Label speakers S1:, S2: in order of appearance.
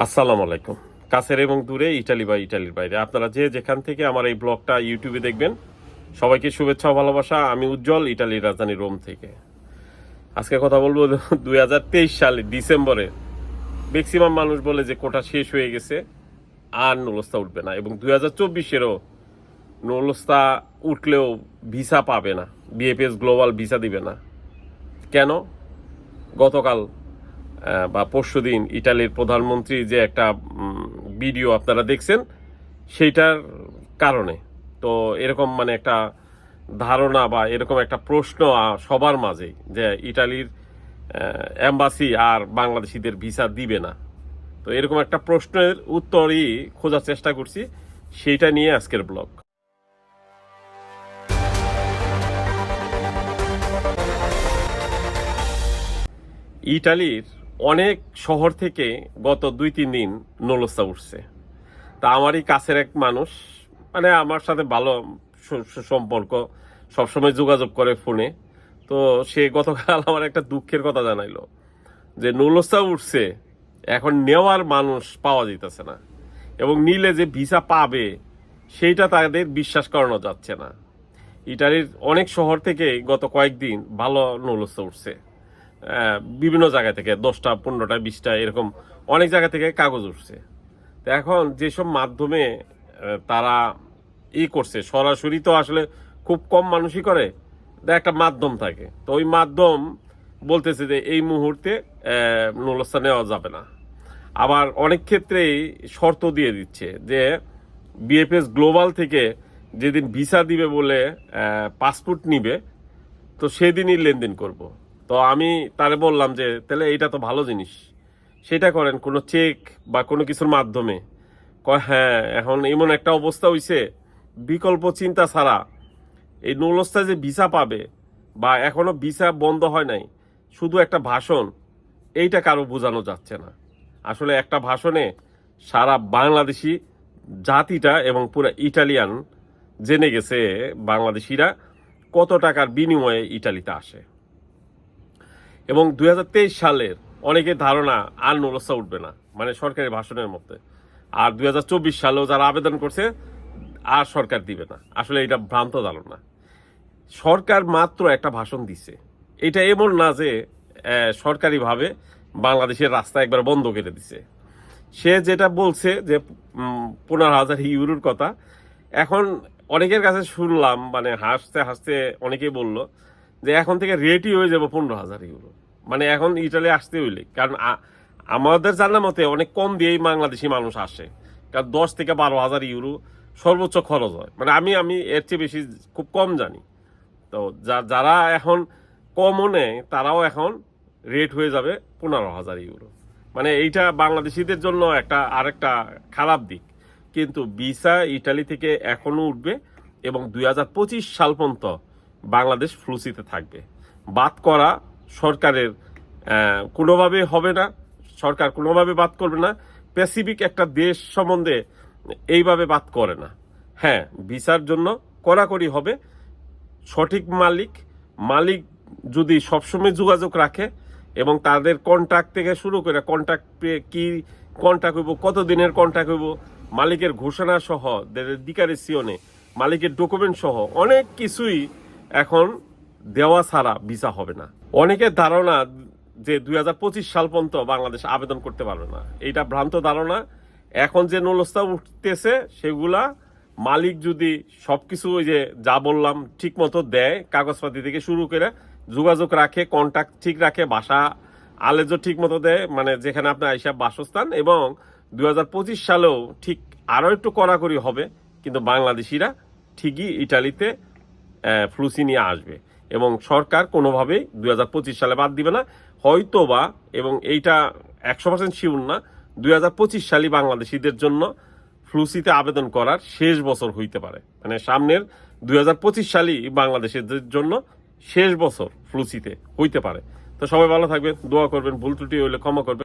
S1: আসসালামু আলাইকুম। কাছের এবং দূরে ইটালি বা ইটালির বাইরে। আপনারা যে যেখান থেকে আমার এই ব্লগটা ইউটিউবে দেখবেন, সবাইকে শুভেচ্ছা ও ভালোবাসা। আমি উজ্জ্বল ইটালির রাজধানী রোম থেকে। আজকে কথা বলব দুই হাজার তেইশ সালে ডিসেম্বরে। ম্যাক্সিমাম মানুষ বলে যে কোটা শেষ হয়ে গেছে, আর নুলস্তা উঠবে না। এবং দুই হাজার চব্বিশেরও নুলস্তা উঠলেও ভিসা পাবে না। বিএফএস গ্লোবাল ভিসা দিবে না। কেন? গতকাল বা পরশুদিন ইটালির প্রধানমন্ত্রী যে একটা ভিডিও আপনারা দেখছেন, সেইটার কারণে। তো এরকম মানে একটা ধারণা বা এরকম একটা প্রশ্ন সবার মাঝেই যে ইটালির অ্যাম্বাসি আর বাংলাদেশিদের ভিসা দিবে না। তো এরকম একটা প্রশ্নের উত্তরই খোঁজার চেষ্টা করছি, সেইটা নিয়ে আজকের ব্লগ। ইটালির অনেক শহর থেকে গত দুই, তিন দিন নলস্তা উঠছে। তা আমারই কাছের এক মানুষ মানে আমার সাথে ভালো সম্পর্ক, সবসময় যোগাযোগ করে ফোনে। তো সে গতকাল আমার একটা দুঃখের কথা জানাইলো, যে নলস্তা উঠছে, এখন নেওয়ার মানুষ পাওয়া যেতেছে না। এবং নিলে যে ভিসা পাবে, সেইটা তাদের বিশ্বাস করানো যাচ্ছে না। ইটালির অনেক শহর থেকে গত কয়েকদিন ভালো নলস্তা উঠছে। বিভিন্ন জায়গা থেকে, দশটা, পনেরোটা, বিশটা, এরকম অনেক জায়গা থেকে কাগজ উঠছে। তো এখন যেসব মাধ্যমে তারা ই করছে, সরাসরি তো আসলে খুব কম মানুষই করে একটা মাধ্যম থাকে। তো ওই মাধ্যম বলতেছে যে, এই মুহূর্তে নলস্তা নেওয়া যাবে না। আবার অনেক ক্ষেত্রেই শর্ত দিয়ে দিচ্ছে যে, বিএফএস গ্লোবাল থেকে যেদিন ভিসা দিবে বলে পাসপোর্ট নিবে, তো সেদিনই লেনদেন করব। তো আমি তারে বললাম যে, তাহলে এটা তো ভালো জিনিস। সেটা করেন কোনো চেক বা কোনো কিছুর মাধ্যমে। কয় হ্যাঁ এখন এমন একটা অবস্থা হইছে, বিকল্প চিন্তা ছাড়া। এই নৌলস্তায় যে ভিসা পাবে বা এখনও ভিসা বন্ধ হয় নাই, শুধু একটা ভাষণ, এইটা কারও বোঝানো যাচ্ছে না। আসলে একটা ভাষণে সারা বাংলাদেশি জাতিটা এবং পুরো ইটালিয়ান জেনে গেছে বাংলাদেশিরা কত টাকার বিনিময়ে ইটালিতে আসে। এবং দু হাজার তেইশ সালের অনেকের ধারণা আর নলস্তা উঠবে না মানে সরকারি ভাষণের মধ্যে। আর দু হাজার চব্বিশ সালেও যারা আবেদন করছে, আর সরকার দিবে না। আসলে এটা ভ্রান্ত ধারণা। সরকার মাত্র একটা ভাষণ দিছে। এটা এমন না যে সরকারিভাবে বাংলাদেশের রাস্তা একবার বন্ধ করে দিছে। সে যেটা বলছে যে পনেরো হাজার ইউরোর কথা, এখন অনেকের কাছে শুনলাম মানে হাসতে হাসতে অনেকেই বলল যে, এখন থেকে রেটই হয়ে যাবে পনেরো হাজার ইউরো। মানে এখন ইটালি আসতে হইলে। কারণ আমাদের জানা মতে অনেক কম দিয়েই বাংলাদেশি মানুষ আসে। কারণ দশ থেকে বারো হাজার ইউরো সর্বোচ্চ খরচ হয়। মানে আমি আমি এর চেয়ে বেশি খুব কম জানি। তো যারা এখন কমও নেয়, তারাও এখন রেট হয়ে যাবে পনেরো হাজার ইউরো। মানে এইটা বাংলাদেশিদের জন্য একটা, আরেকটা খারাপ দিক। কিন্তু ভিসা ইটালি থেকে এখনও উঠবে এবং দু হাজার পঁচিশ সাল পর্যন্ত বাংলাদেশ ফ্লুসিতে থাকবে। বাদ করা সরকারের কোনোভাবে হবে না, সরকার কোনোভাবে বাদ করবে না প্যাসিফিক একটা দেশ সম্বন্ধে এইভাবে বাদ করে না। হ্যাঁ ভিসার জন্য কড়াকড়ি হবে, সঠিক মালিক মালিক যদি সবসময় যোগাযোগ রাখে এবং তাদের কন্ট্রাক্ট থেকে শুরু করে কন্ট্যাক্ট কি কন্ট্রাক্ট হইব কত দিনের কন্ট্যাক্ট হইব, মালিকের ঘোষণা সহ ডিকারেসিওনে মালিকের ডকুমেন্ট সহ অনেক কিছুই এখন দেওয়া ছাড়া ভিসা হবে না। অনেকের ধারণা যে দু হাজার পঁচিশ সাল পর্যন্ত বাংলাদেশ আবেদন করতে পারবে না। এইটা ভ্রান্ত ধারণা। এখন যে নলস্তা উঠতেছে, সেগুলা মালিক যদি সবকিছু ওই যে যা বললাম ঠিক মতো দেয়, কাগজপাতি থেকে শুরু করে যোগাযোগ রাখে কন্ট্যাক্ট ঠিক রাখে, বাসা আলেজও ঠিক মতো দেয় মানে যেখানে আপনার আইসা বাসস্থান এবং দু হাজার পঁচিশ সালেও ঠিক আরও একটু কড়াকড়ি হবে, কিন্তু বাংলাদেশিরা ঠিকই ইটালিতে ফ্লুসি নিয়ে আসবে। এবং সরকার কোনোভাবেই দুই হাজার পঁচিশ সালে বাদ দিবে না। হয়তো বা এবং এইটা একশো পার্সেন্ট শিউর না, দুই হাজার পঁচিশ সালই বাংলাদেশিদের জন্য ফ্লুসিতে আবেদন করার শেষ বছর হইতে পারে। মানে সামনের দু হাজার পঁচিশ সালই বাংলাদেশের জন্য শেষ বছর ফ্লুসিতে হইতে পারে। তো সবাই ভালো থাকবেন, দোয়া করবেন, ভুল ত্রুটি হইলে ক্ষমা করবেন।